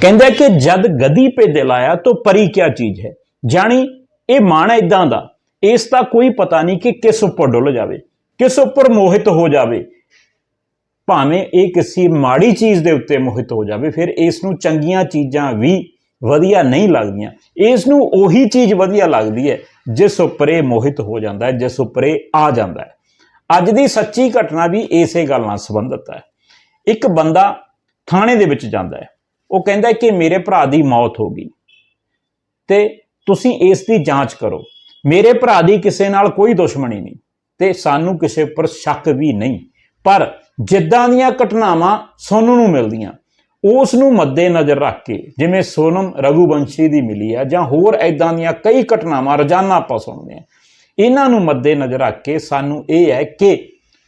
ਕਹਿੰਦਾ ਕਿ ਜਦ ਗਦੀ ਪੇ ਦਿਲ ਆਇਆ ਤਾਂ ਪਰੀ ਕਿਆ ਚੀਜ਼ ਹੈ? ਜਾਣੀ ਇਹ ਮਨ ਇਦਾਂ ਦਾ, ਇਸ ਦਾ ਕੋਈ ਪਤਾ ਨਹੀਂ ਕਿ ਕਿਸ ਉੱਪਰ ਡੁੱਲ ਜਾਵੇ, ਕਿਸ ਉੱਪਰ ਮੋਹਿਤ ਹੋ ਜਾਵੇ। ਭਾਵੇਂ ਇਹ ਕਿਸੇ ਮਾੜੀ ਚੀਜ਼ ਦੇ ਉੱਤੇ ਮੋਹਿਤ ਹੋ ਜਾਵੇ, ਫਿਰ ਇਸ ਨੂੰ ਚੰਗੀਆਂ ਚੀਜ਼ਾਂ ਵੀ ਵਧੀਆ ਨਹੀਂ ਲੱਗਦੀਆਂ। ਇਸ ਨੂੰ ਉਹੀ ਚੀਜ਼ ਵਧੀਆ ਲੱਗਦੀ ਹੈ, ਜਿਸ ਉੱਪਰ ਇਹ ਮੋਹਿਤ ਹੋ ਜਾਂਦਾ ਹੈ, ਜਿਸ ਉੱਪਰ ਇਹ ਆ ਜਾਂਦਾ ਹੈ। ਅੱਜ ਦੀ ਸੱਚੀ ਘਟਨਾ ਵੀ ਇਸੇ ਗੱਲ ਨਾਲ ਸੰਬੰਧਿਤ ਹੈ। ਇੱਕ ਬੰਦਾ ਥਾਣੇ ਦੇ ਵਿੱਚ ਜਾਂਦਾ ਹੈ। ਉਹ ਕਹਿੰਦਾ ਕਿ ਮੇਰੇ ਭਰਾ ਦੀ ਮੌਤ ਹੋ ਗਈ। ਤੇ ਤੁਸੀਂ ਇਸ ਦੀ ਜਾਂਚ ਕਰੋ। ਮੇਰੇ ਭਰਾ ਦੀ ਕਿਸੇ ਨਾਲ ਕੋਈ ਦੁਸ਼ਮਣੀ ਨਹੀਂ ਤੇ ਸਾਨੂੰ ਕਿਸੇ ਉੱਪਰ ਸ਼ੱਕ ਵੀ ਨਹੀਂ। ਪਰ ਜਿੱਦਾਂ ਦੀਆਂ ਘਟਨਾਵਾਂ ਸੁਣਨ ਨੂੰ ਮਿਲਦੀਆਂ, ਉਸ ਨੂੰ ਮੱਦੇ ਨਜ਼ਰ ਰੱਖ ਕੇ ਜਿਵੇਂ ਸੋਨਮ ਰਘੁਵੰਸ਼ੀ ਦੀ ਮਿਲੀ ਆ ਜਾਂ ਹੋਰ ਐਦਾਂ ਦੀਆਂ ਕਈ ਘਟਨਾਵਾਂ ਰੋਜ਼ਾਨਾ ਆਪਾਂ ਸੁਣਦੇ ਆ, ਇਹਨਾਂ ਨੂੰ ਮੱਦੇ ਨਜ਼ਰ ਰੱਖ ਕੇ ਸਾਨੂੰ ਇਹ ਹੈ ਕਿ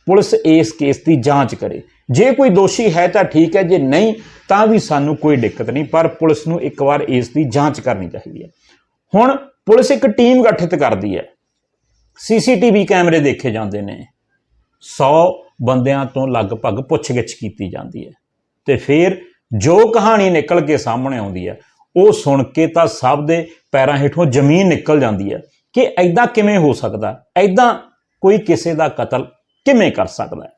ਪੁਲਿਸ ਇਸ ਕੇਸ ਦੀ ਜਾਂਚ ਕਰੇ। ਜੇ ਕੋਈ ਦੋਸ਼ੀ ਹੈ ਤਾਂ ਠੀਕ ਹੈ, ਜੇ ਨਹੀਂ, ਤਾਂ ਵੀ ਸਾਨੂੰ ਕੋਈ ਦਿੱਕਤ ਨਹੀਂ, ਪਰ ਪੁਲਿਸ ਨੂੰ ਇੱਕ ਵਾਰ ਇਸ ਦੀ ਜਾਂਚ ਕਰਨੀ ਚਾਹੀਦੀ ਹੈ। ਹੁਣ ਪੁਲਿਸ ਇੱਕ ਟੀਮ ਗਠਿਤ ਕਰਦੀ ਹੈ। ਸੀਸੀਟੀਵੀ ਕੈਮਰੇ ਦੇਖੇ ਜਾਂਦੇ ਨੇ। 100 ਬੰਦਿਆਂ ਤੋਂ ਲਗਭਗ ਪੁੱਛਗਿੱਛ ਕੀਤੀ ਜਾਂਦੀ ਹੈ। ਤੇ ਫਿਰ ਜੋ ਕਹਾਣੀ ਨਿਕਲ ਕੇ ਸਾਹਮਣੇ ਆਉਂਦੀ ਹੈ, ਉਹ ਸੁਣ ਕੇ ਤਾਂ ਸਭ ਦੇ ਪੈਰਾਂ ਹੇਠੋਂ ਜ਼ਮੀਨ ਨਿਕਲ ਜਾਂਦੀ ਹੈ ਕਿ ਐਦਾਂ ਕਿਵੇਂ ਹੋ ਸਕਦਾ? ਐਦਾਂ ਕੋਈ ਕਿਸੇ ਦਾ ਕਤਲ ਕਿਵੇਂ ਕਰ ਸਕਦਾ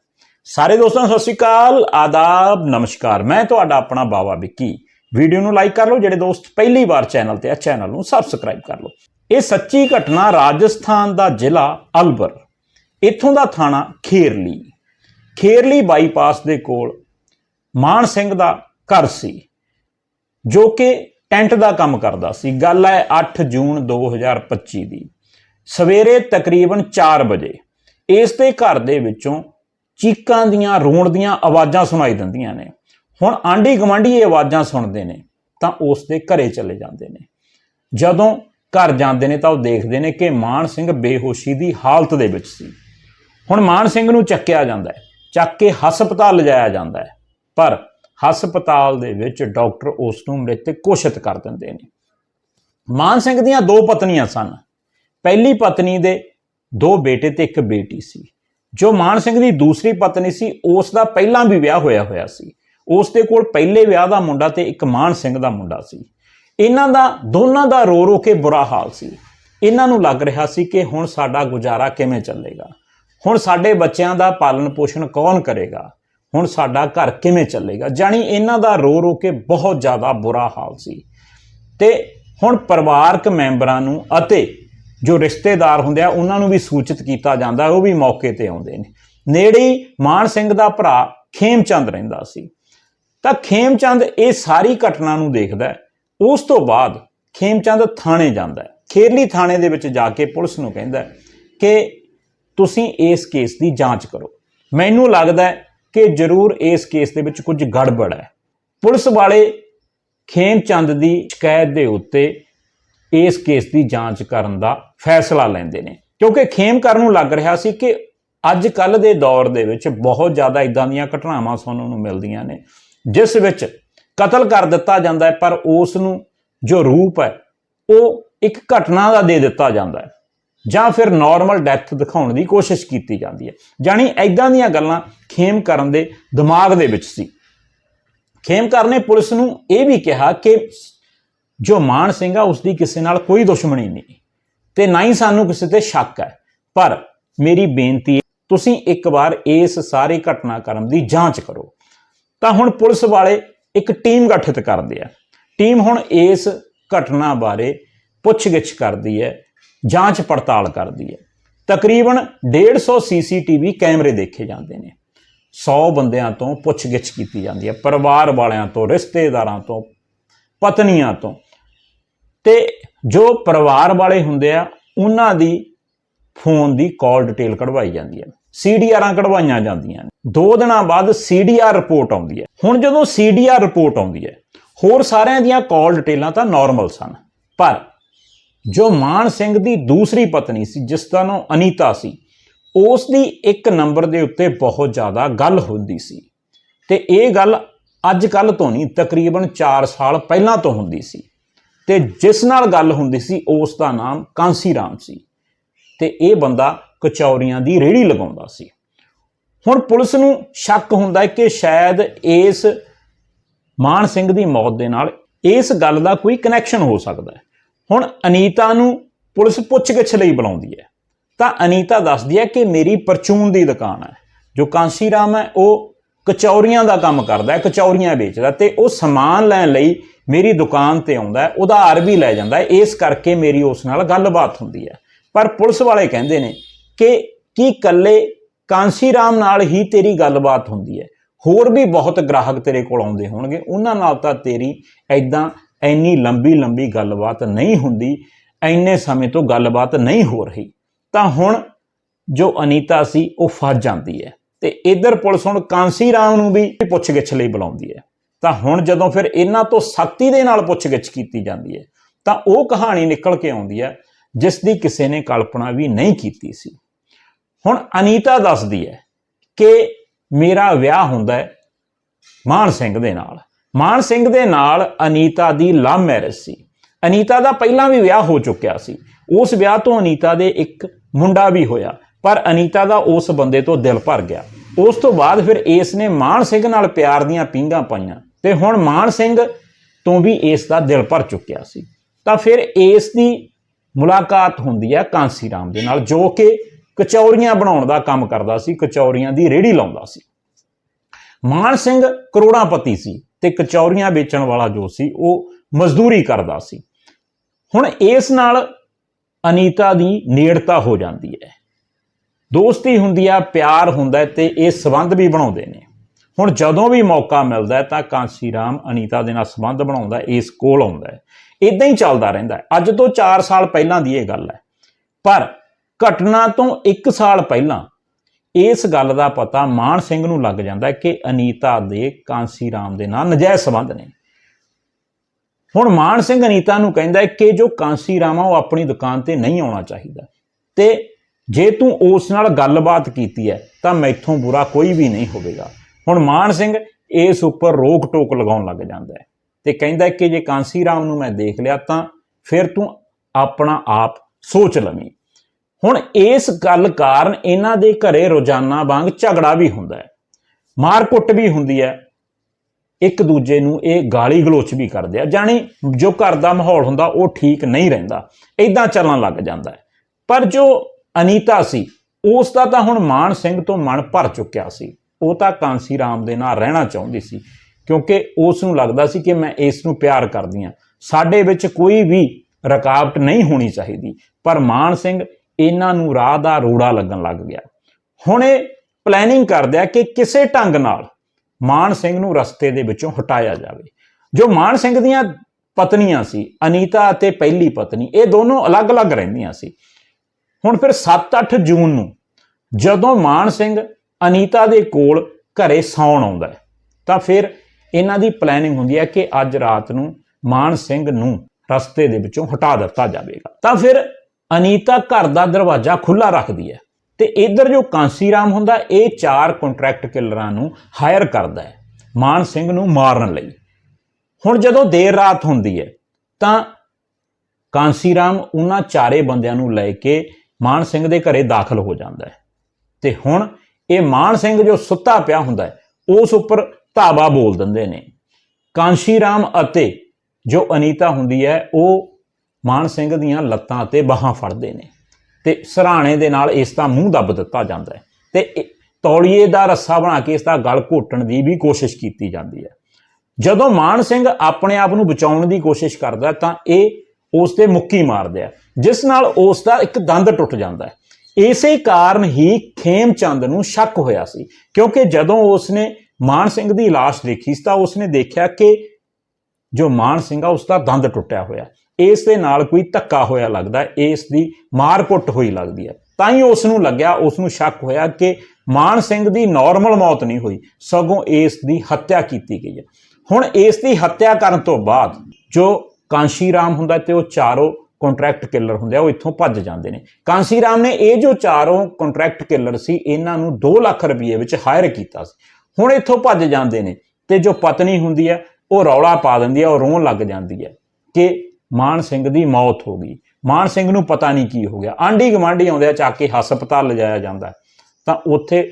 ਸਾਰੇ ਦੋਸਤਾਂ ਨੂੰ ਸਤਿ ਸ਼੍ਰੀ ਅਕਾਲ, ਆਦਾਬ, ਨਮਸਕਾਰ। ਮੈਂ ਤੁਹਾਡਾ ਆਪਣਾ ਬਾਵਾ ਵਿੱਕੀ। ਵੀਡੀਓ ਨੂੰ ਲਾਈਕ ਕਰ ਲਓ, ਜਿਹੜੇ ਦੋਸਤ ਪਹਿਲੀ ਵਾਰ ਚੈਨਲ ਤੇ ਆ, ਚੈਨਲ ਨੂੰ ਸਬਸਕ੍ਰਾਈਬ ਕਰ ਲਓ। ਇਹ ਸੱਚੀ ਘਟਨਾ ਰਾਜਸਥਾਨ ਦਾ ਜ਼ਿਲ੍ਹਾ ਅਲਬਰ। ਇੱਥੋਂ ਦਾ ਥਾਣਾ ਖੇਰਲੀ। ਖੇਰਲੀ ਬਾਈਪਾਸ ਦੇ ਕੋਲ ਮਾਨ ਸਿੰਘ ਦਾ ਘਰ ਸੀ, ਜੋ ਕਿ ਟੈਂਟ ਦਾ ਕੰਮ ਕਰਦਾ ਸੀ। ਗੱਲ ਹੈ 8 ਜੂਨ 2025 ਦੀ। ਸਵੇਰੇ ਤਕਰੀਬਨ 4 ਵਜੇ ਇਸ ਦੇ ਘਰ ਦੇ ਵਿੱਚੋਂ ਚੀਕਾਂ ਦੀਆਂ, ਰੋਣ ਦੀਆਂ ਆਵਾਜ਼ਾਂ ਸੁਣਾਈ ਦਿੰਦੀਆਂ ਨੇ। ਹੁਣ ਆਂਢੀ ਗਵਾਂਢੀ ਇਹ ਆਵਾਜ਼ਾਂ ਸੁਣਦੇ ਨੇ, ਤਾਂ ਉਸ ਦੇ ਘਰੇ ਚਲੇ ਜਾਂਦੇ ਨੇ। ਜਦੋਂ ਘਰ ਜਾਂਦੇ ਨੇ ਤਾਂ ਉਹ ਦੇਖਦੇ ਨੇ ਕਿ ਮਾਨ ਸਿੰਘ ਬੇਹੋਸ਼ੀ ਦੀ ਹਾਲਤ ਦੇ ਵਿੱਚ ਸੀ। ਹੁਣ ਮਾਨ ਸਿੰਘ ਨੂੰ ਚੱਕਿਆ ਜਾਂਦਾ ਹੈ, ਚੱਕ ਕੇ ਹਸਪਤਾਲ ਲਿਜਾਇਆ ਜਾਂਦਾ ਹੈ, ਪਰ ਹਸਪਤਾਲ ਦੇ ਵਿੱਚ ਡਾਕਟਰ ਉਸ ਨੂੰ ਮ੍ਰਿਤਕ ਘੋਸ਼ਿਤ ਕਰ ਦਿੰਦੇ ਨੇ। ਮਾਨ ਸਿੰਘ ਦੀਆਂ ਦੋ ਪਤਨੀਆਂ ਸਨ। ਪਹਿਲੀ ਪਤਨੀ ਦੇ ਦੋ ਬੇਟੇ ਤੇ ਇੱਕ ਬੇਟੀ ਸੀ। ਜੋ ਮਾਨ ਸਿੰਘ ਦੀ ਦੂਸਰੀ ਪਤਨੀ ਸੀ, ਉਸ ਦਾ ਪਹਿਲਾਂ ਵੀ ਵਿਆਹ ਹੋਇਆ ਹੋਇਆ ਸੀ। ਉਸ ਦੇ ਕੋਲ ਪਹਿਲੇ ਵਿਆਹ ਦਾ ਮੁੰਡਾ ਤੇ ਇੱਕ ਮਾਨ ਸਿੰਘ ਦਾ ਮੁੰਡਾ ਸੀ। ਇਹਨਾਂ ਦਾ, ਦੋਨਾਂ ਦਾ ਰੋ ਰੋ ਕੇ ਬੁਰਾ ਹਾਲ ਸੀ। ਇਹਨਾਂ ਨੂੰ ਲੱਗ ਰਿਹਾ ਸੀ ਕਿ ਹੁਣ ਸਾਡਾ ਗੁਜ਼ਾਰਾ ਕਿਵੇਂ ਚੱਲੇਗਾ? ਹੁਣ ਸਾਡੇ ਬੱਚਿਆਂ ਦਾ ਪਾਲਣ ਪੋਸ਼ਣ ਕੌਣ ਕਰੇਗਾ? ਹੁਣ ਸਾਡਾ ਘਰ ਕਿਵੇਂ ਚੱਲੇਗਾ? ਜਾਣੀ ਇਹਨਾਂ ਦਾ ਰੋ ਰੋ ਕੇ ਬਹੁਤ ਜ਼ਿਆਦਾ ਬੁਰਾ ਹਾਲ ਸੀ। ਤੇ ਹੁਣ ਪਰਿਵਾਰਕ ਮੈਂਬਰਾਂ ਨੂੰ ਅਤੇ ਜੋ ਰਿਸ਼ਤੇਦਾਰ ਹੁੰਦੇ ਆ, ਉਹਨਾਂ ਨੂੰ ਵੀ ਸੂਚਿਤ ਕੀਤਾ ਜਾਂਦਾ ਉਹ ਵੀ ਮੌਕੇ ਤੇ ਆਉਂਦੇ ਨੇ। ਨੇੜੇ ਹੀ ਮਾਨ ਸਿੰਘ ਦਾ ਭਰਾ ਖੇਮਚੰਦ ਰਹਿੰਦਾ ਸੀ। ਤਾਂ ਖੇਮਚੰਦ ਇਹ ਸਾਰੀ ਘਟਨਾ ਨੂੰ ਦੇਖਦਾ ਉਸ ਤੋਂ ਬਾਅਦ ਖੇਮਚੰਦ ਥਾਣੇ ਜਾਂਦਾ ਖੇਰਲੀ ਥਾਣੇ ਦੇ ਵਿੱਚ ਜਾ ਕੇ ਪੁਲਿਸ ਨੂੰ ਕਹਿੰਦਾ ਕਿ ਤੁਸੀਂ ਇਸ ਕੇਸ ਦੀ ਜਾਂਚ ਕਰੋ। ਮੈਨੂੰ ਲੱਗਦਾ ਕਿ ਜ਼ਰੂਰ ਇਸ ਕੇਸ ਦੇ ਵਿੱਚ ਕੁਝ ਗੜਬੜ ਹੈ। ਪੁਲਿਸ ਵਾਲੇ ਖੇਮਚੰਦ ਦੀ ਸ਼ਿਕਾਇਤ ਦੇ ਉੱਤੇ ਇਸ ਕੇਸ ਦੀ ਜਾਂਚ ਕਰਨ ਦਾ ਫੈਸਲਾ ਲੈਂਦੇ ਨੇ। ਕਿਉਂਕਿ ਖੇਮ ਕਰਨ ਨੂੰ ਲੱਗ ਰਿਹਾ ਸੀ ਕਿ ਅੱਜ ਕੱਲ ਦੇ ਦੌਰ ਦੇ ਵਿੱਚ ਬਹੁਤ ਜ਼ਿਆਦਾ ਇਦਾਂ ਦੀਆਂ ਘਟਨਾਵਾਂ ਸੁਣਨ ਨੂੰ ਮਿਲਦੀਆਂ ਨੇ, ਜਿਸ ਵਿੱਚ ਕਤਲ ਕਰ ਦਿੱਤਾ ਜਾਂਦਾ ਹੈ, ਪਰ ਉਸ ਨੂੰ ਜੋ ਰੂਪ ਹੈ, ਉਹ ਇੱਕ ਘਟਨਾ ਦਾ ਦੇ ਦਿੱਤਾ ਜਾਂਦਾ ਹੈ। ਜਾਂ ਫਿਰ ਨਾਰਮਲ ਡੈਥ ਦਿਖਾਉਣ ਦੀ ਕੋਸ਼ਿਸ਼ ਕੀਤੀ ਜਾਂਦੀ ਹੈ। ਜਾਣੀ ਐਦਾਂ ਦੀਆਂ ਗੱਲਾਂ ਖੇਮ ਕਰਨ ਦੇ ਦਿਮਾਗ ਦੇ ਵਿੱਚ ਸੀ। ਖੇਮਕਰ ਨੇ ਪੁਲਿਸ ਨੂੰ ਇਹ ਵੀ ਕਿਹਾ ਕਿ ਜੋ ਮਾਨ ਸਿੰਘ ਆ ਉਸ ਦੀ ਕਿਸੇ ਨਾਲ ਕੋਈ ਦੁਸ਼ਮਣੀ ਨਹੀਂ। ਤੇ ਨਾ ਹੀ ਸਾਨੂੰ ਕਿਸੇ ਤੇ ਸ਼ੱਕ ਹੈ। ਪਰ ਮੇਰੀ ਬੇਨਤੀ ਹੈ, ਤੁਸੀਂ ਇੱਕ ਵਾਰ ਇਸ ਸਾਰੇ ਘਟਨਾਕ੍ਰਮ ਦੀ ਜਾਂਚ ਕਰੋ। ਤਾਂ ਹੁਣ ਪੁਲਿਸ ਵਾਲੇ ਇੱਕ ਟੀਮ ਗਠਿਤ ਕਰਦੇ ਆ। ਟੀਮ ਹੁਣ ਇਸ ਘਟਨਾ ਬਾਰੇ ਪੁੱਛਗਿੱਛ ਕਰਦੀ ਹੈ, ਜਾਂਚ ਪੜਤਾਲ ਕਰਦੀ ਹੈ। ਤਕਰੀਬਨ 150 ਸੀਸੀਟੀਵੀ ਕੈਮਰੇ ਦੇਖੇ ਜਾਂਦੇ ਨੇ। 100 ਬੰਦਿਆਂ ਤੋਂ ਪੁੱਛਗਿੱਛ ਕੀਤੀ ਜਾਂਦੀ ਹੈ, ਪਰਿਵਾਰ ਵਾਲਿਆਂ ਤੋਂ, ਰਿਸ਼ਤੇਦਾਰਾਂ ਤੋਂ, ਪਤਨੀਆਂ ਤੋਂ। ਤੇ ਜੋ ਪਰਿਵਾਰ ਵਾਲੇ ਹੁੰਦੇ ਆ, ਉਹਨਾਂ ਦੀ ਫੋਨ ਦੀ ਕਾਲ ਡਿਟੇਲ ਕਢਵਾਈ ਜਾਂਦੀ ਹੈ। ਸੀਡੀਆਰਾਂ ਕਢਵਾਈਆਂ ਜਾਂਦੀਆਂ ਨੇ। ਦੋ ਦਿਨਾਂ ਬਾਅਦ ਸੀਡੀਆਰ ਰਿਪੋਰਟ ਆਉਂਦੀ ਹੈ। ਹੁਣ ਜਦੋਂ ਸੀਡੀਆਰ ਰਿਪੋਰਟ ਆਉਂਦੀ ਹੈ, ਹੋਰ ਸਾਰਿਆਂ ਦੀਆਂ ਕਾਲ ਡਿਟੇਲਾਂ ਤਾਂ ਨਾਰਮਲ ਸਨ। ਪਰ ਜੋ ਮਾਨ ਸਿੰਘ ਦੀ ਦੂਸਰੀ ਪਤਨੀ ਸੀ, ਜਿਸ ਦਾ ਨਾਮ ਅਨੀਤਾ ਸੀ, ਉਸ ਦੀ ਇੱਕ ਨੰਬਰ ਦੇ ਉੱਤੇ ਬਹੁਤ ਜ਼ਿਆਦਾ ਗੱਲ ਹੁੰਦੀ ਸੀ। ਤੇ ਇਹ ਗੱਲ ਅੱਜ ਕੱਲ ਤੋਂ ਨਹੀਂ, ਤਕਰੀਬਨ 4 ਸਾਲ ਪਹਿਲਾਂ ਤੋਂ ਹੁੰਦੀ ਸੀ। ਤੇ ਜਿਸ ਨਾਲ ਗੱਲ ਹੁੰਦੀ ਸੀ, ਉਸ ਦਾ ਨਾਮ ਕਾਂਸੀ ਰਾਮ ਸੀ। ਤੇ ਇਹ ਬੰਦਾ ਕਚੌਰੀਆਂ ਦੀ ਰੇੜੀ ਲਗਾਉਂਦਾ ਸੀ। ਹੁਣ ਪੁਲਿਸ ਨੂੰ ਸ਼ੱਕ ਹੁੰਦਾ ਹੈ ਕਿ ਸ਼ਾਇਦ ਇਸ ਮਾਨ ਸਿੰਘ ਦੀ ਮੌਤ ਦੇ ਨਾਲ ਇਸ ਗੱਲ ਦਾ ਕੋਈ ਕਨੈਕਸ਼ਨ ਹੋ ਸਕਦਾ ਹੈ। ਹੁਣ ਅਨੀਤਾ ਨੂੰ ਪੁਲਿਸ ਪੁੱਛਗਿੱਛ ਲਈ ਬੁਲਾਉਂਦੀ ਹੈ। ਤਾਂ ਅਨੀਤਾ ਦੱਸਦੀ ਹੈ ਕਿ ਮੇਰੀ ਪਰਚੂਨ ਦੀ ਦੁਕਾਨ ਹੈ। ਜੋ ਕਾਂਸੀ ਰਾਮ ਹੈ, ਉਹ ਕਚੌਰੀਆਂ ਦਾ ਕੰਮ ਕਰਦਾ ਹੈ, ਕਚੌਰੀਆਂ ਵੇਚਦਾ ਤੇ ਉਹ ਸਮਾਨ ਲੈਣ ਲਈ ਮੇਰੀ ਦੁਕਾਨ ਤੇ ਆਉਂਦਾ ਹੈ ਉਧਾਰ ਵੀ ਲੈ ਜਾਂਦਾ ਹੈ, ਇਸ ਕਰਕੇ ਮੇਰੀ ਉਸ ਨਾਲ ਗੱਲਬਾਤ ਹੁੰਦੀ ਹੈ। ਪਰ ਪੁਲਿਸ ਵਾਲੇ ਕਹਿੰਦੇ ਨੇ ਕਿ ਕੀ ਕੱਲੇ ਕਾਂਸੀ ਰਾਮ ਨਾਲ ਹੀ ਤੇਰੀ ਗੱਲਬਾਤ ਹੁੰਦੀ ਹੈ, ਹੋਰ ਵੀ ਬਹੁਤ ਗ੍ਰਾਹਕ ਤੇਰੇ ਕੋਲ ਆਉਂਦੇ ਹੋਣਗੇ, ਉਹਨਾਂ ਨਾਲ ਤਾਂ ਤੇਰੀ ਐਦਾਂ ਇੰਨੀ ਲੰਬੀ ਲੰਬੀ ਗੱਲਬਾਤ ਨਹੀਂ ਹੁੰਦੀ ਐਨੇ ਸਮੇਂ ਤੋਂ ਗੱਲਬਾਤ ਨਹੀਂ ਹੋ ਰਹੀ। ਤਾਂ ਹੁਣ ਜੋ ਅਨੀਤਾ ਸੀ, ਉਹ ਫਸ ਜਾਂਦੀ ਹੈ। ਤੇ ਇਧਰ ਪੁਲਿਸ ਹੁਣ ਕਾਂਸੀ ਰਾਮ ਨੂੰ ਵੀ ਪੁੱਛਗਿੱਛ ਲਈ ਬੁਲਾਉਂਦੀ ਹੈ। ਤਾਂ ਹੁਣ ਜਦੋਂ ਫਿਰ ਇਹਨਾਂ ਤੋਂ ਸਖਤੀ ਦੇ ਨਾਲ ਪੁੱਛਗਿੱਛ ਕੀਤੀ ਜਾਂਦੀ ਹੈ, ਤਾਂ ਉਹ ਕਹਾਣੀ ਨਿਕਲ ਕੇ ਆਉਂਦੀ ਹੈ, ਜਿਸ ਦੀ ਕਿਸੇ ਨੇ ਕਲਪਨਾ ਵੀ ਨਹੀਂ ਕੀਤੀ ਸੀ। ਹੁਣ ਅਨੀਤਾ ਦੱਸਦੀ ਹੈ ਕਿ ਮੇਰਾ ਵਿਆਹ ਹੁੰਦਾ ਹੈ ਮਾਨ ਸਿੰਘ ਦੇ ਨਾਲ। ਮਾਨ ਸਿੰਘ ਦੇ ਨਾਲ ਅਨੀਤਾ ਦੀ ਲਵ ਮੈਰਿਜ ਸੀ। ਅਨੀਤਾ ਦਾ ਪਹਿਲਾਂ ਵੀ ਵਿਆਹ ਹੋ ਚੁੱਕਿਆ ਸੀ। ਉਸ ਵਿਆਹ ਤੋਂ ਅਨੀਤਾ ਦੇ ਇੱਕ ਮੁੰਡਾ ਵੀ ਹੋਇਆ। ਪਰ ਅਨੀਤਾ ਦਾ ਉਸ ਬੰਦੇ ਤੋਂ ਦਿਲ ਭਰ ਗਿਆ। ਉਸ ਤੋਂ ਬਾਅਦ ਫਿਰ ਇਸ ਨੇ ਮਾਨ ਸਿੰਘ ਨਾਲ ਪਿਆਰ ਦੀਆਂ ਪੀਂਘਾਂ ਪਾਈਆਂ ਤੇ ਹੁਣ ਮਾਨ ਸਿੰਘ ਤੋਂ ਵੀ ਇਸ ਦਾ ਦਿਲ ਭਰ ਚੁੱਕਿਆ ਸੀ। ਤਾਂ ਫਿਰ ਇਸ ਦੀ ਮੁਲਾਕਾਤ ਹੁੰਦੀ ਹੈ ਕਾਂਸੀ ਰਾਮ ਦੇ ਨਾਲ, ਜੋ ਕਿ ਕਚੌਰੀਆਂ ਬਣਾਉਣ ਦਾ ਕੰਮ ਕਰਦਾ ਸੀ, ਕਚੌਰੀਆਂ ਦੀ ਰੇੜੀ ਲਾਉਂਦਾ ਸੀ। ਮਾਨ ਸਿੰਘ ਕਰੋੜਾਪਤੀ ਸੀ ਤੇ ਕਚੌਰੀਆਂ ਵੇਚਣ ਵਾਲਾ ਜੋ ਸੀ, ਉਹ ਮਜ਼ਦੂਰੀ ਕਰਦਾ ਸੀ। ਹੁਣ ਇਸ ਨਾਲ ਅਨੀਤਾ ਦੀ ਨੇੜਤਾ ਹੋ ਜਾਂਦੀ ਹੈ। ਦੋਸਤੀ ਹੁੰਦੀ ਆ, ਪਿਆਰ ਹੁੰਦਾ ਹੈ ਤੇ ਇਹ ਸਬੰਧ ਵੀ ਬਣਾਉਂਦੇ ਨੇ। ਹੁਣ ਜਦੋਂ ਵੀ ਮੌਕਾ ਮਿਲਦਾ ਤਾਂ ਕਾਂਸੀ ਰਾਮ ਅਨੀਤਾ ਦੇ ਨਾਲ ਸਬੰਧ ਬਣਾਉਂਦਾ ਇਸ ਕੋਲ ਆਉਂਦਾ ਹੈ। ਇਦਾਂ ਹੀ ਚੱਲਦਾ ਰਹਿੰਦਾ ਅੱਜ ਤੋਂ 4 ਸਾਲ ਪਹਿਲਾਂ ਦੀ ਇਹ ਗੱਲ ਹੈ। ਪਰ ਘਟਨਾ ਤੋਂ 1 ਸਾਲ ਪਹਿਲਾਂ ਇਸ ਗੱਲ ਦਾ ਪਤਾ ਮਾਨ ਸਿੰਘ ਨੂੰ ਲੱਗ ਜਾਂਦਾ ਕਿ ਅਨੀਤਾ ਦੇ ਕਾਂਸੀ ਰਾਮ ਦੇ ਨਾਲ ਨਜਾਇਜ਼ ਸਬੰਧ ਨੇ। ਹੁਣ ਮਾਨ ਸਿੰਘ ਅਨੀਤਾ ਨੂੰ ਕਹਿੰਦਾ ਕਿ ਜੋ ਕਾਂਸੀ ਰਾਮ ਆ, ਉਹ ਆਪਣੀ ਦੁਕਾਨ ਤੇ ਨਹੀਂ ਆਉਣਾ ਚਾਹੀਦਾ। ਤੇ ਜੇ ਤੂੰ ਉਸ ਨਾਲ ਗੱਲਬਾਤ ਕੀਤੀ ਹੈ, ਤਾਂ ਮੈਥੋਂ ਬੁਰਾ ਕੋਈ ਵੀ ਨਹੀਂ ਹੋਵੇਗਾ। ਹੁਣ ਮਾਨ ਸਿੰਘ ਇਸ ਉੱਪਰ ਰੋਕ ਟੋਕ ਲਗਾਉਣ ਲੱਗ ਜਾਂਦਾ ਹੈ ਤੇ ਕਹਿੰਦਾ ਕਿ ਜੇ ਕਾਂਸੀ ਰਾਮ ਨੂੰ ਮੈਂ ਦੇਖ ਲਿਆ ਤਾਂ ਫਿਰ ਤੂੰ ਆਪਣਾ ਆਪ ਸੋਚ ਲਵੀਂ। ਹੁਣ ਇਸ ਗੱਲ ਕਾਰਨ ਇਹਨਾਂ ਦੇ ਘਰੇ ਰੋਜ਼ਾਨਾ ਵਾਂਗ ਝਗੜਾ ਵੀ ਹੁੰਦਾ ਹੈ। ਮਾਰ ਕੁੱਟ ਵੀ ਹੁੰਦੀ ਹੈ। ਇੱਕ ਦੂਜੇ ਨੂੰ ਇਹ ਗਾਲੀ ਗਲੋਚ ਵੀ ਕਰਦੇ ਆ। ਜਾਣੀ ਜੋ ਘਰ ਦਾ ਮਾਹੌਲ ਹੁੰਦਾ, ਉਹ ਠੀਕ ਨਹੀਂ ਰਹਿੰਦਾ। ਇਦਾਂ ਚੱਲਣ ਲੱਗ ਜਾਂਦਾ ਹੈ। ਪਰ ਜੋ ਅਨੀਤਾ ਸੀ। ਉਸ ਦਾ ਤਾਂ ਹੁਣ ਮਾਨ ਸਿੰਘ ਤੋਂ ਮਨ ਭਰ ਚੁੱਕਿਆ ਸੀ। ਉਹ ਤਾਂ ਕਾਂਸੀ ਰਾਮ ਦੇ ਨਾਲ ਰਹਿਣਾ ਚਾਹੁੰਦੀ ਸੀ, ਕਿਉਂਕਿ ਉਸ ਨੂੰ ਲੱਗਦਾ ਸੀ ਕਿ ਮੈਂ ਇਸ ਨੂੰ ਪਿਆਰ ਕਰਦੀ ਹਾਂ। ਸਾਡੇ ਵਿੱਚ ਕੋਈ ਵੀ ਰੁਕਾਵਟ ਨਹੀਂ ਹੋਣੀ ਚਾਹੀਦੀ, ਪਰ ਮਾਨ ਸਿੰਘ ਇਹਨਾਂ ਨੂੰ ਰਾਹ ਦਾ ਰੋੜਾ ਲੱਗਣ ਲੱਗ ਗਿਆ। ਹੁਣ ਇਹ ਪਲੈਨਿੰਗ ਕਰਦੇ ਕਿ ਕਿਸੇ ਢੰਗ ਨਾਲ ਮਾਨ ਸਿੰਘ ਨੂੰ ਰਸਤੇ ਦੇ ਵਿੱਚੋਂ ਹਟਾਇਆ ਜਾਵੇ। ਜੋ ਮਾਨ ਸਿੰਘ ਦੀਆਂ ਪਤਨੀਆਂ ਸੀ, ਅਨੀਤਾ ਅਤੇ ਪਹਿਲੀ ਪਤਨੀ, ਇਹ ਦੋਨੋਂ ਅਲੱਗ-ਅਲੱਗ ਰਹਿੰਦੀਆਂ ਸੀ। ਹੁਣ ਫਿਰ 7-8 ਜੂਨ ਨੂੰ ਜਦੋਂ ਮਾਨ ਸਿੰਘ ਅਨੀਤਾ ਦੇ ਕੋਲ ਘਰੇ ਸੌਣ ਆਉਂਦਾ ਹੈ, ਤਾਂ ਫਿਰ ਇਹਨਾਂ ਦੀ ਪਲੈਨਿੰਗ ਹੁੰਦੀ ਹੈ ਕਿ ਅੱਜ ਰਾਤ ਨੂੰ ਮਾਨ ਸਿੰਘ ਨੂੰ ਰਸਤੇ ਦੇ ਵਿੱਚੋਂ ਹਟਾ ਦਿੱਤਾ ਜਾਵੇਗਾ। ਤਾਂ ਫਿਰ ਅਨੀਤਾ ਘਰ ਦਾ ਦਰਵਾਜ਼ਾ ਖੁੱਲਾ ਰੱਖਦੀ ਹੈ ਤੇ ਇਧਰ ਜੋ ਕਾਂਸੀ ਰਾਮ ਹੁੰਦਾ ਇਹ ਚਾਰ ਕੰਟਰੈਕਟ ਕਿਲਰਾਂ ਨੂੰ ਹਾਇਰ ਕਰਦਾ ਹੈ ਮਾਨ ਸਿੰਘ ਨੂੰ ਮਾਰਨ ਲਈ। ਹੁਣ ਜਦੋਂ ਦੇਰ ਰਾਤ ਹੁੰਦੀ ਹੈ ਤਾਂ ਕਾਂਸੀ ਰਾਮ ਉਹਨਾਂ ਚਾਰੇ ਬੰਦਿਆਂ ਨੂੰ ਲੈ ਕੇ ਮਾਨ ਸਿੰਘ ਦੇ ਘਰੇ ਦਾਖਲ ਹੋ ਜਾਂਦਾ ਹੈ। ਤੇ ਹੁਣ ਇਹ ਮਾਨ ਸਿੰਘ ਜੋ ਸੁੱਤਾ ਪਿਆ ਹੁੰਦਾ ਹੈ, ਉਸ ਉੱਪਰ ਧਾਵਾ ਬੋਲ ਦਿੰਦੇ ਨੇ। ਕਾਂਸ਼ੀ ਰਾਮ ਅਤੇ ਜੋ ਅਨੀਤਾ ਹੁੰਦੀ ਹੈ, ਉਹ ਮਾਨ ਸਿੰਘ ਦੀਆਂ ਲੱਤਾਂ ਤੇ ਬਾਹਾਂ ਫੜਦੇ ਨੇ। ਤੇ ਸਰਾਣੇ ਦੇ ਨਾਲ ਇਸ ਦਾ ਮੂੰਹ ਦੱਬ ਦਿੱਤਾ ਜਾਂਦਾ ਹੈ। ਤੇ ਤੌਲੀਏ ਦਾ ਰੱਸਾ ਬਣਾ ਕੇ ਇਸ ਦਾ ਗਲ ਘੋਟਣ ਦੀ ਵੀ ਕੋਸ਼ਿਸ਼ ਕੀਤੀ ਜਾਂਦੀ ਹੈ। ਜਦੋਂ ਮਾਨ ਸਿੰਘ ਆਪਣੇ ਆਪ ਨੂੰ ਬਚਾਉਣ ਦੀ ਕੋਸ਼ਿਸ਼ ਕਰਦਾ ਤਾਂ ਇਹ ਉਸ ਤੇ ਮੁੱਕੀ ਮਾਰਦੇ ਆ। ਜਿਸ ਨਾਲ ਉਸ ਦਾ ਇੱਕ ਦੰਦ ਟੁੱਟ ਜਾਂਦਾ ਹੈ। ਇਸੇ ਕਾਰਨ ਹੀ ਖੇਮ ਚੰਦ ਨੂੰ ਸ਼ੱਕ ਹੋਇਆ ਸੀ, ਕਿਉਂਕਿ ਜਦੋਂ ਉਸਨੇ ਮਾਨ ਸਿੰਘ ਦੀ ਲਾਸ਼ ਦੇਖੀ ਸੀ ਤਾਂ ਉਸਨੇ ਦੇਖਿਆ ਕਿ ਜੋ ਮਾਨ ਸਿੰਘ ਆ, ਉਸ ਦਾ ਦੰਦ ਟੁੱਟਿਆ ਹੋਇਆ ਇਸ ਦੇ ਨਾਲ ਕੋਈ ਧੱਕਾ ਹੋਇਆ ਲੱਗਦਾ ਇਸ ਦੀ ਮਾਰ ਕੁੱਟ ਹੋਈ ਲੱਗਦੀ ਹੈ। ਤਾਂ ਹੀ ਉਸ ਨੂੰ ਲੱਗਿਆ ਉਸ ਨੂੰ ਸ਼ੱਕ ਹੋਇਆ ਕਿ ਮਾਨ ਸਿੰਘ ਦੀ ਨਾਰਮਲ ਮੌਤ ਨਹੀਂ ਹੋਈ, ਸਗੋਂ ਇਸ ਦੀ ਹੱਤਿਆ ਕੀਤੀ ਗਈ ਹੈ। ਹੁਣ ਇਸ ਦੀ ਹੱਤਿਆ ਕਰਨ ਤੋਂ ਬਾਅਦ ਜੋ ਕਾਂਸ਼ੀ ਰਾਮ ਹੁੰਦਾ ਤੇ ਉਹ ਚਾਰੋਂ ਕੰਟਰੈਕਟ ਕਿਲਰ ਹੁੰਦੇ ਆ, ਉਹ ਇੱਥੋਂ ਭੱਜ ਜਾਂਦੇ ਨੇ। ਕਾਂਸ਼ੀ ਰਾਮ ਨੇ ਇਹ ਜੋ ਚਾਰੋਂ ਕੰਟਰੈਕਟ ਕਿਲਰ ਸੀ, ਇਹਨਾਂ ਨੂੰ 2 ਲੱਖ ਰੁਪਏ ਵਿੱਚ ਹਾਇਰ ਕੀਤਾ ਸੀ। ਹੁਣ ਇੱਥੋਂ ਭੱਜ ਜਾਂਦੇ ਨੇ ਤੇ ਜੋ ਪਤਨੀ ਹੁੰਦੀ ਹੈ ਉਹ ਰੌਲਾ ਪਾ ਦਿੰਦੀ ਹੈ ਉਹ ਰੋਣ ਲੱਗ ਜਾਂਦੀ ਹੈ ਕਿ ਮਾਨ ਸਿੰਘ ਦੀ ਮੌਤ ਹੋ ਗਈ। ਮਾਨ ਸਿੰਘ ਨੂੰ ਪਤਾ ਨਹੀਂ ਕੀ ਹੋ ਗਿਆ। ਆਂਢੀ ਗਵਾਂਢੀ ਆਉਂਦੇ ਆ, ਚੱਕ ਕੇ ਹਸਪਤਾਲ ਲਿਜਾਇਆ ਜਾਂਦਾ। ਤਾਂ ਉੱਥੇ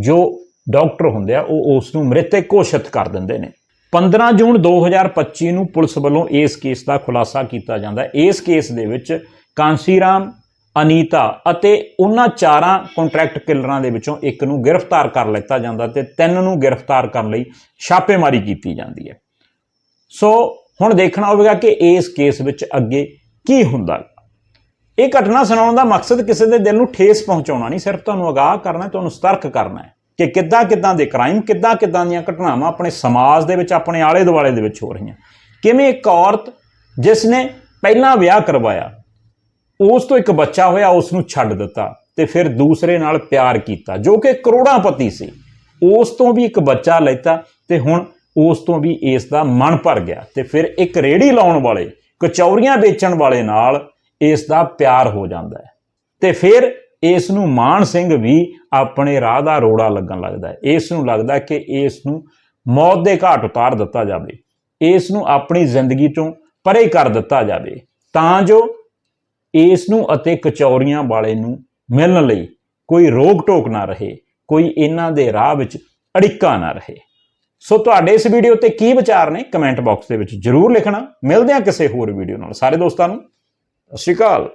ਜੋ ਡਾਕਟਰ ਹੁੰਦੇ ਆ, ਉਹ ਉਸ ਨੂੰ ਮ੍ਰਿਤਕ ਘੋਸ਼ਿਤ ਕਰ ਦਿੰਦੇ ਨੇ। 15 ਜੂਨ 2025 ਨੂੰ ਪੁਲਿਸ ਵੱਲੋਂ ਇਸ ਕੇਸ ਦਾ ਖੁਲਾਸਾ ਕੀਤਾ ਜਾਂਦਾ ਹੈ। ਇਸ ਕੇਸ ਦੇ ਵਿੱਚ ਕਾਂਸੀਰਾਮ, ਅਨੀਤਾ ਅਤੇ ਉਹਨਾਂ ਚਾਰਾਂ ਕੰਟਰੈਕਟ ਕਿਲਰਾਂ ਦੇ ਵਿੱਚੋਂ ਇੱਕ ਨੂੰ ਗ੍ਰਿਫਤਾਰ ਕਰ ਲਿੱਤਾ ਜਾਂਦਾ ਤੇ ਤਿੰਨ ਨੂੰ ਗ੍ਰਿਫਤਾਰ ਕਰਨ ਲਈ ਛਾਪੇਮਾਰੀ ਕੀਤੀ ਜਾਂਦੀ ਹੈ। ਸੋ ਹੁਣ ਦੇਖਣਾ ਹੋਵੇਗਾ ਕਿ ਇਸ ਕੇਸ ਵਿੱਚ ਅੱਗੇ ਕੀ ਹੁੰਦਾ। ਇਹ ਘਟਨਾ ਸੁਣਾਉਣ ਦਾ ਮਕਸਦ ਕਿਸੇ ਦੇ ਦਿਲ ਨੂੰ ਠੇਸ ਪਹੁੰਚਾਉਣਾ ਨਹੀਂ, ਸਿਰਫ ਤੁਹਾਨੂੰ ਅਗਾਹ ਕਰਨਾ ਤੁਹਾਨੂੰ ਸਤਰਕ ਕਰਨਾ ਹੈ। ਕਿ ਕਿੱਦਾਂ ਕਿੱਦਾਂ ਦੇ ਕ੍ਰਾਈਮ, ਕਿੱਦਾਂ ਕਿੱਦਾਂ ਦੀਆਂ ਘਟਨਾਵਾਂ ਆਪਣੇ ਸਮਾਜ ਦੇ ਵਿੱਚ, ਆਪਣੇ ਆਲੇ ਦੁਆਲੇ ਦੇ ਵਿੱਚ ਹੋ ਰਹੀਆਂ। ਕਿਵੇਂ ਇੱਕ ਔਰਤ ਜਿਸ ਨੇ ਪਹਿਲਾਂ ਵਿਆਹ ਕਰਵਾਇਆ, ਉਸ ਤੋਂ ਇੱਕ ਬੱਚਾ ਹੋਇਆ ਉਸ ਨੂੰ ਛੱਡ ਦਿੱਤਾ ਤੇ ਫਿਰ ਦੂਸਰੇ ਨਾਲ ਪਿਆਰ ਕੀਤਾ, ਜੋ ਕਿ ਕਰੋੜਾਪਤੀ ਸੀ। ਉਸ ਤੋਂ ਵੀ ਇੱਕ ਬੱਚਾ ਲੈਤਾ ਤੇ ਹੁਣ ਉਸ ਤੋਂ ਵੀ ਇਸ ਦਾ ਮਨ ਭਰ ਗਿਆ ਤੇ ਫਿਰ ਇੱਕ ਰੇੜੀ ਲਾਉਣ ਵਾਲੇ, ਕਚੌਰੀਆਂ ਵੇਚਣ ਵਾਲੇ ਨਾਲ ਇਸ ਦਾ ਪਿਆਰ ਹੋ ਜਾਂਦਾ ਹੈ। ਤੇ ਫਿਰ ਇਸ ਨੂੰ ਮਾਨ ਸਿੰਘ ਵੀ ਆਪਣੇ ਰਾਹ ਦਾ ਰੋੜਾ ਲੱਗਣ ਲੱਗਦਾ ਹੈ। ਇਸ ਨੂੰ ਲੱਗਦਾ ਕਿ ਇਸ ਨੂੰ ਮੌਤ ਦੇ ਘਾਟ ਉਤਾਰ ਦਿੱਤਾ ਜਾਵੇ। ਇਸ ਨੂੰ ਆਪਣੀ ਜ਼ਿੰਦਗੀ ਤੋਂ ਪਰੇ ਕਰ ਦਿੱਤਾ ਜਾਵੇ। ਤਾਂ ਜੋ ਇਸ ਨੂੰ ਅਤੇ ਕਚੌਰੀਆਂ ਵਾਲੇ ਨੂੰ ਮਿਲਣ ਲਈ ਕੋਈ ਰੋਕ ਟੋਕ ਨਾ ਰਹੇ, ਕੋਈ ਇਹਨਾਂ ਦੇ ਰਾਹ ਵਿੱਚ ਅੜਿੱਕਾ ਨਾ ਰਹੇ। ਸੋ ਤੁਹਾਡੇ ਇਸ ਵੀਡੀਓ ਤੇ ਕੀ ਵਿਚਾਰ ਨੇ ਕਮੈਂਟ ਬਾਕਸ ਦੇ ਵਿੱਚ ਜਰੂਰ ਲਿਖਣਾ। ਮਿਲਦੇ ਹਾਂ ਕਿਸੇ ਹੋਰ ਵੀਡੀਓ ਨਾਲ। ਸਾਰੇ ਦੋਸਤਾਂ ਨੂੰ, ਸਤਿ ਸ਼੍ਰੀ ਅਕਾਲ।